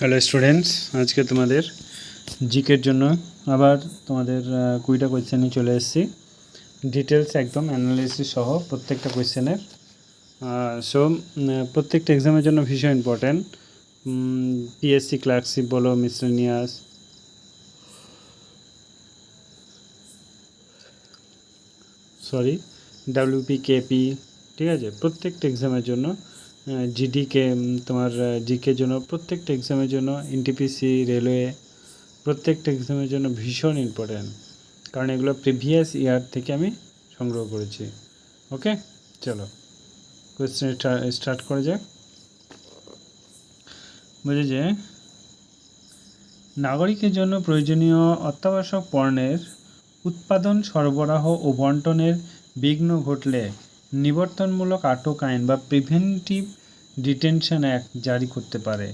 Hello students আজকে তোমাদের জিকের জন্য আবার তোমাদের কুড়িটা কোয়েশ্চেনে চলে এসেছি। ডিটেলস একদম অ্যানালিসিস সহ প্রত্যেকটা কোয়েশ্চেনের সো প্রত্যেকটা এক্সামের জন্য ভীষণ ইম্পর্ট্যান্ট পিএসসি ক্লার্কশিপ বলো মিসলেনিয়াস সরি ডাব্লিউপি কেপি ঠিক আছে? প্রত্যেকটা এক্সামের জন্য জিডিকে তোমার জিকের জন্য প্রত্যেকটা এক্সামের জন্য এনটিপিসি রেলওয়ে প্রত্যেকটা এক্সামের জন্য ভীষণ ইম্পর্ট্যান্ট কারণ এগুলো প্রিভিয়াস ইয়ার থেকে আমি সংগ্রহ করেছি। ওকে চলো কোয়েশ্চেন স্টার্ট করে যাক। বলছে যে, নাগরিকের জন্য প্রয়োজনীয় অত্যাবশ্যক পণ্যের উৎপাদন সরবরাহ ও বন্টনের বিঘ্ন ঘটলে নিবর্তনমূলক আটক আইন বা প্রিভেন্টিভ ডিটেনশন অ্যাক্ট জারি করতে পারে।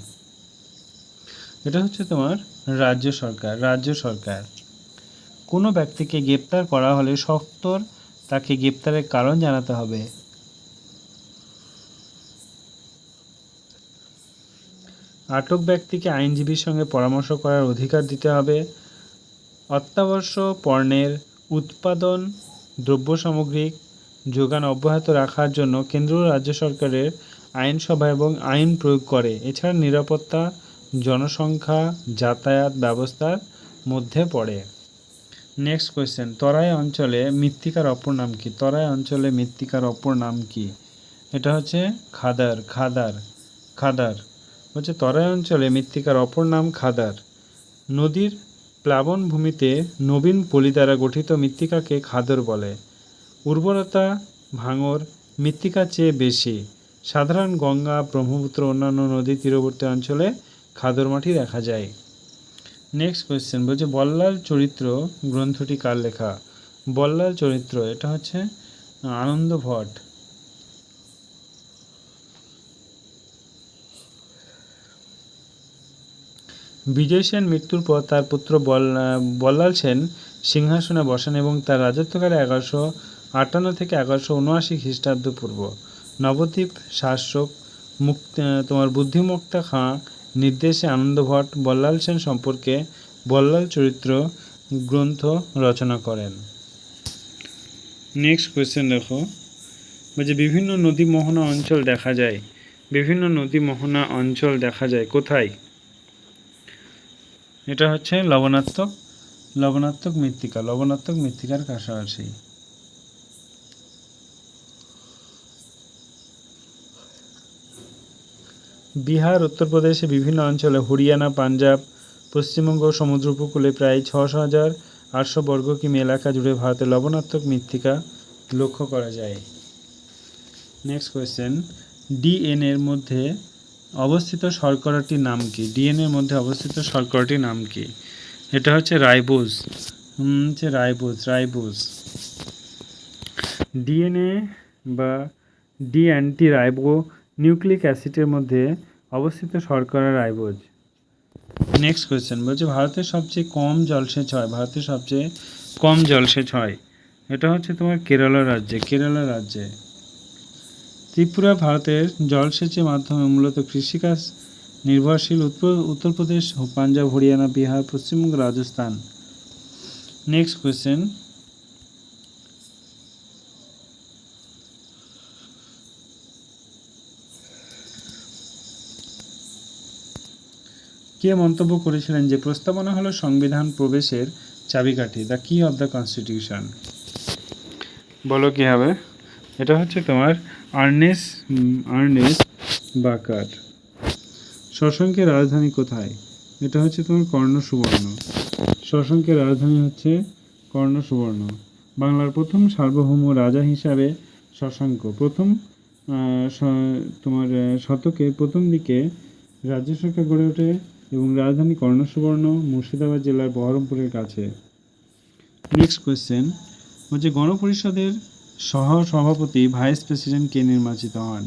এটা হচ্ছে তোমার রাজ্য সরকার রাজ্য সরকার। কোনো ব্যক্তিকে গ্রেপ্তার করা হলে সত্তর তাকে গ্রেপ্তারের কারণ জানাতে হবে। আটক ব্যক্তিকে আইনজীবীর সঙ্গে পরামর্শ করার অধিকার দিতে হবে। অত্যাবশ্যক পণ্যের উৎপাদন দ্রব্য সামগ্রিক যোগান অব্যাহত রাখার জন্য কেন্দ্র রাজ্য সরকারের আইনসভা এবং আইন প্রয়োগ করে। এছাড়া নিরাপত্তা, জনসংখ্যা, যাতায়াত ব্যবস্থার মধ্যে পড়ে। নেক্সট কোয়েশ্চেন তরাই অঞ্চলে মৃত্তিকার অপর নাম কি? তরাই অঞ্চলে মৃত্তিকার অপর নাম কি? এটা হচ্ছে খাদার খাদার খাদার। হচ্ছে তরাই অঞ্চলে মৃত্তিকার অপর নাম খাদার। নদীর প্লাবন ভূমিতে নবীন পলি দ্বারা গঠিত মৃত্তিকাকে খাদর বলে। উর্বরতা, ভাঙর মৃত্তিকার চেয়ে বেশি। সাধারণ গঙ্গা, ব্রহ্মপুত্র, অন্যান্য নদী তীরবর্তী অঞ্চলে খাদর মাটি দেখা যায়। নেক্সট কোয়েশ্চেন বলছে, বল্লাল চরিত্র গ্রন্থটি কার লেখা? বল্লাল চরিত্র, এটা হচ্ছে আনন্দ ভট্ট বিজয় সেন মৃত্যুর পর তার পুত্র বল- বল্লাল সেন সিংহাসনে বসেন এবং তার রাজত্বকালে এগারোশো আটান্ন থেকে এগারোশো উনআশি খ্রিস্টাব্দ পূর্ব। নবদ্বীপ শাসক মুক্ত তোমার বুদ্ধিমুক্তা খাঁ নির্দেশে আনন্দ ভট্ট বল্লাল সেন সম্পর্কে বল্লাল চরিত্র গ্রন্থ রচনা করেন। নেক্সট কোয়েশ্চেন দেখো। বলছে বিভিন্ন নদী মোহনা অঞ্চল দেখা যায়। বিভিন্ন নদী মোহনা অঞ্চল দেখা যায়। কোথায়? এটা হচ্ছে লবণাত্মক লবণাত্মক মৃত্তিকা, লবণাত্মক মৃত্তিকার কাছাকাছি। বিহার উত্তরপ্রদেশে বিভিন্ন অঞ্চলে হরিয়ানা, পাঞ্জাব, পশ্চিমবঙ্গ সমুদ্র উপকূলে প্রায় ছশো হাজার আটশো বর্গ কিমি এলাকা জুড়ে ভারতের লবণাত্মক মৃত্তিকা লক্ষ্য করা যায়। নেক্সট কোয়েশ্চেন ডিএন এর মধ্যে অবস্থিত শর্করাটির নাম কি? ডিএন এর মধ্যে অবস্থিত শর্করাটির নাম কি? এটা হচ্ছে রাইবোজ। হচ্ছে রাইবোজ রাইবোজ। ডিএনএ বা ডি অ্যান্টি রাইবো নিউক্লিক অ্যাসিডের মধ্যে অবস্থিত শর্করা রাইবোজ। নেক্সট কোয়েশ্চেন বলছে ভারতের সবচেয়ে কম জলসেচ হয়, ভারতের সবচেয়ে কম জলসেচ হয়। এটা হচ্ছে তোমার কেরালা রাজ্যে কেরালা রাজ্যে। ত্রিপুরা ভারতের জলসেচের মাধ্যমে মূলত কৃষিকাজ নির্ভরশীল উত্তর, উত্তরপ্রদেশ, পাঞ্জাব, হরিয়ানা, বিহার, পশ্চিমবঙ্গ, রাজস্থান। নেক্সট কোয়েশ্চেন কে মন্তব্য করেছিলেন যে প্রস্তাবনা হলো সংবিধান প্রবেশের চাবিকাঠি? দ্য কি অফ দ্য কনস্টিটিউশন বলো কি হবে? এটা হচ্ছে তোমার আর্নেস আর্নেস বাকার। শশাঙ্কের রাজধানী কোথায়? এটা হচ্ছে তোমার কর্ণ সুবর্ণ শশাঙ্কের রাজধানী হচ্ছে কর্ণ সুবর্ণ বাংলার প্রথম সার্বভৌম রাজা হিসাবে শশাঙ্ক প্রথম তোমার আহ, শতকের প্রথম দিকে রাজ্য সরকার গড়ে ওঠে এবং রাজধানী কর্ণ সুবর্ণ মুর্শিদাবাদ জেলার বহরমপুরের কাছে। নেক্সট কোয়েশ্চেন হচ্ছে গণপরিষদের সহ সভাপতি ভাইস প্রেসিডেন্ট কে নির্বাচিত হন?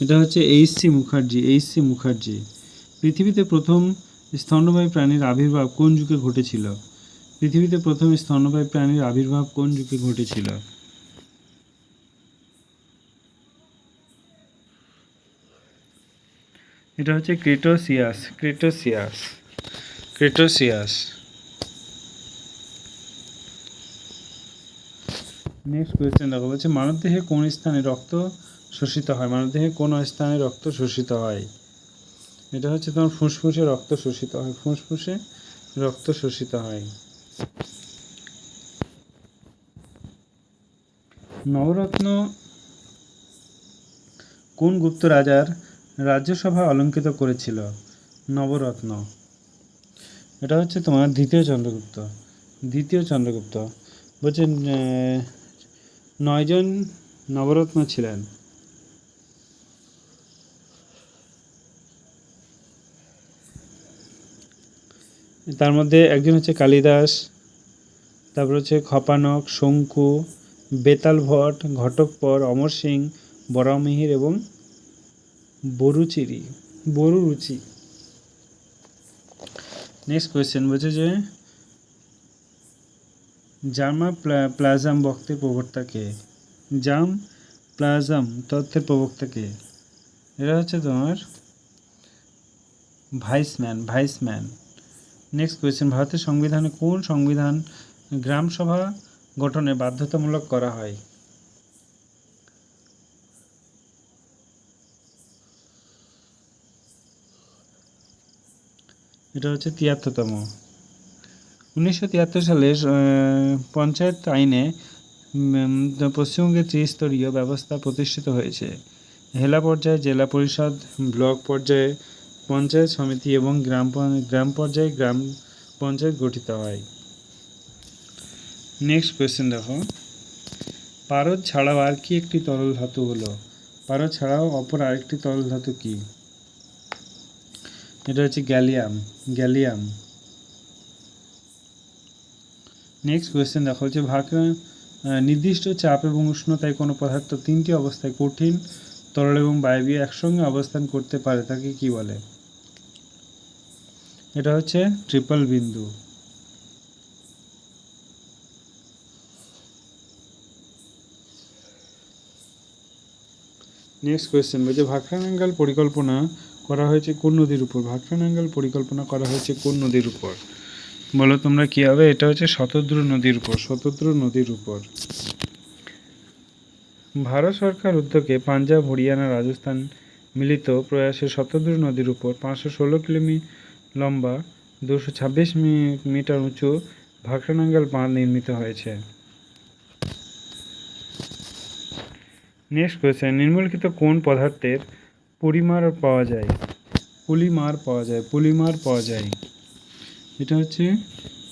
এটা হচ্ছে H C Mukherjee H C Mukherjee. পৃথিবীতে প্রথম স্তন্যবায়ী প্রাণীর আবির্ভাব কোন যুগে ঘটেছিল? পৃথিবীতে প্রথম স্তন্যবায়ী প্রাণীর আবির্ভাব কোন যুগে ঘটেছিল? এটা হচ্ছে ক্রিটোসিয়াস ক্রিটোসিয়াস ক্রিটোসিয়াস। নেক্সট কোয়েশ্চেন দেখো, বলছে মানবদেহে কোন স্থানে রক্ত শোষিত হয়? মানবদেহে কোন স্থানে রক্ত শোষিত হয়? এটা হচ্ছে তোমার ফুসফুসে রক্ত শোষিত হয়। ফুসফুসে রক্ত শোষিত হয়। নবরত্ন কোন গুপ্ত রাজার রাজ্যসভা অলঙ্কৃত করেছিল নবরত্ন। এটা হচ্ছে তোমার দ্বিতীয় চন্দ্রগুপ্ত। দ্বিতীয় চন্দ্রগুপ্ত। বলছে আহ, নয়জন নবরত্ন ছিলেন। তার মধ্যে একজন হচ্ছে কালিদাস তারপর হচ্ছে খপানক শঙ্কু বেতাল ভট্ট ঘটকপর অমর সিং বরামিহির এবং বরুচিরি বরু রুচি নেক্সট কোয়েশ্চেন বলছে যে জামা প্লা- প্লাজম বক্তের প্রবক্তা কে? জাম প্লাজম তথ্যের প্রবক্তা কে? এরা হচ্ছে তোমার ভাইসম্যান ভাইসম্যান নেক্সট কোয়েশ্চেন ভারতের সংবিধানে কোন সংবিধান গ্রাম সভা গঠনে বাধ্যতামূলক করা হয়? এটা হচ্ছে তিয়াত্তরতম। উনিশশো তিয়াত্তর সালে পঞ্চায়েত আইনে পশ্চিমবঙ্গের ত্রিস্তরীয় ব্যবস্থা প্রতিষ্ঠিত হয়েছে। হেলা পর্যায়ে জেলা পরিষদ, ব্লক পর্যায়ে পঞ্চায়েত সমিতি এবং গ্রাম গ্রাম পর্যায়ে গ্রাম পঞ্চায়েত গঠিত হয়। নেক্সট কোয়েশ্চেন দেখো। পারদ ছাড়াও আর কি একটি তরল ধাতু হলো? পারদ ছাড়াও অপর আরেকটি তরল ধাতু কি? এটা হচ্ছে গ্যালিয়াম গ্যালিয়াম। নেক্সট কোয়েশ্চেন দেখো হচ্ছে আহ, নির্দিষ্ট চাপ এবং উষ্ণতায় কোনো পদার্থ তিনটি অবস্থায় কঠিন তরল এবং বায়বীয় একসঙ্গে অবস্থান করতে পারে তাকে কি বলে? এটা হচ্ছে ট্রিপল বিন্দু। নেক্সট কোয়েশ্চেন বলছে ভাকরানাঙ্গাল পরিকল্পনা করা হয়েছে কোন নদীর উপর? ভাকরানাঙ্গাল পরিকল্পনা করা হয়েছে কোন নদীর উপর? বলো তোমরা কি হবে? এটা হচ্ছে শতদ্রু নদীর উপর, শতদ্রু নদীর উপর। ভারত সরকার উদ্যোগে পাঞ্জাব, হরিয়ানা, রাজস্থান মিলিত প্রয়াসে শতদ্রু নদীর উপর পাঁচশো ষোলো কিলোমি লম্বা, দুশো ছাব্বিশ মিটার উঁচু ভাকরানাঙ্গাল বাঁধ নির্মিত হয়েছে। নেক্সট কোয়েশ্চেন নিম্নলিখিত কোন পদার্থের পরিমার পাওয়া যায়, পলিমার পাওয়া যায়, পলিমার পাওয়া যায়। এটা হচ্ছে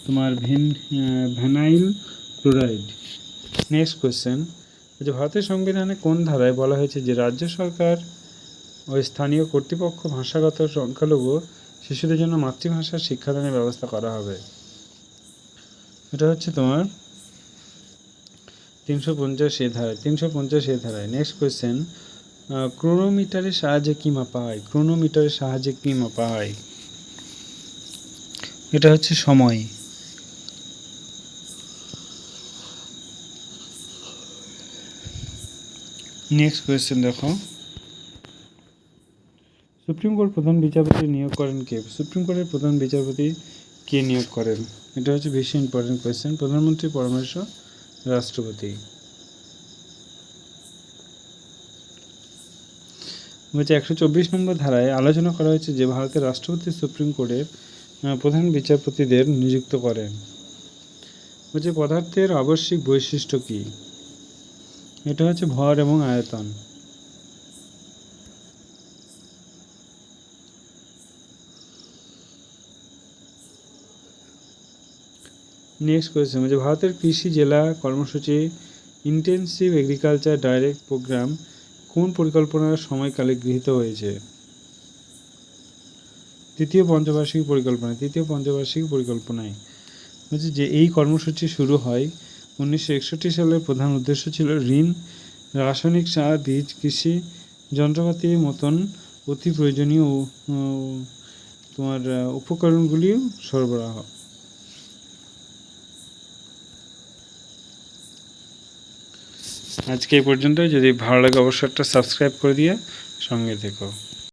তোমার ven vinyl chloride next question যে ভারতের সংবিধানে কোন ধারায় বলা হয়েছে যে রাজ্য সরকার ও স্থানীয় কর্তৃপক্ষ ভাষাগত সংখ্যালঘু শিশুদের জন্য মাতৃভাষার শিক্ষাদানের ব্যবস্থা করা হবে? এটা হচ্ছে তোমার তিনশো পঞ্চাশ এ ধারায়, তিনশো পঞ্চাশ এ ধারায়। নেক্সট কোয়েশ্চেন ক্রোনোমিটারের সাহায্যে কী মাপা হয়? ক্রোনোমিটারের সাহায্যে কী মাপা হয়? এটা হচ্ছে সময়। নেক্সট কোয়েশ্চেন দেখো। সুপ্রিম কোর্ট প্রধান বিচারপতি নিয়োগ করেন কে? সুপ্রিম কোর্টের প্রধান বিচারপতি কে নিয়োগ করেন? এটা হচ্ছে বেশি ইম্পর্টেন্ট কোয়েশ্চেন প্রধানমন্ত্রী পরামর্শ রাষ্ট্রপতি। বলছে একশো চব্বিশ নম্বর ধারায় আলোচনা করা হয়েছে যে ভারতের রাষ্ট্রপতি সুপ্রিম কোর্টের প্রধান বিচারপতিদের নিযুক্ত করেন বলছে পদার্থের আবশ্যিক বৈশিষ্ট্য কি? এটা হচ্ছে ভর এবং আয়তন। নেক্সট কোয়েশ্চেন যে ভারতের কৃষি জেলা কর্মসূচি ইন্টেন্সিভ এগ্রিকালচার ডাইরেক্ট প্রোগ্রাম কোন পরিকল্পনার সময়কালে গৃহীত হয়েছে? তৃতীয় পঞ্চবার্ষিক পরিকল্পনা তৃতীয় পঞ্চবার্ষিক পরিকল্পনায়। বলছে যে এই কর্মসূচি শুরু হয় উনিশশো একষট্টি সালের প্রধান উদ্দেশ্য ছিল ঋণ, রাসায়নিক সার, বীজ, কৃষি, যন্ত্রপাতির মতন অতি প্রয়োজনীয় তোমার উপকরণগুলিও সরবরাহ। আজকে এই পর্যন্ত যদি ভালো লাগে অবশ্যই একটা সাবস্ক্রাইব করে দিয়ে সঙ্গে থেকো।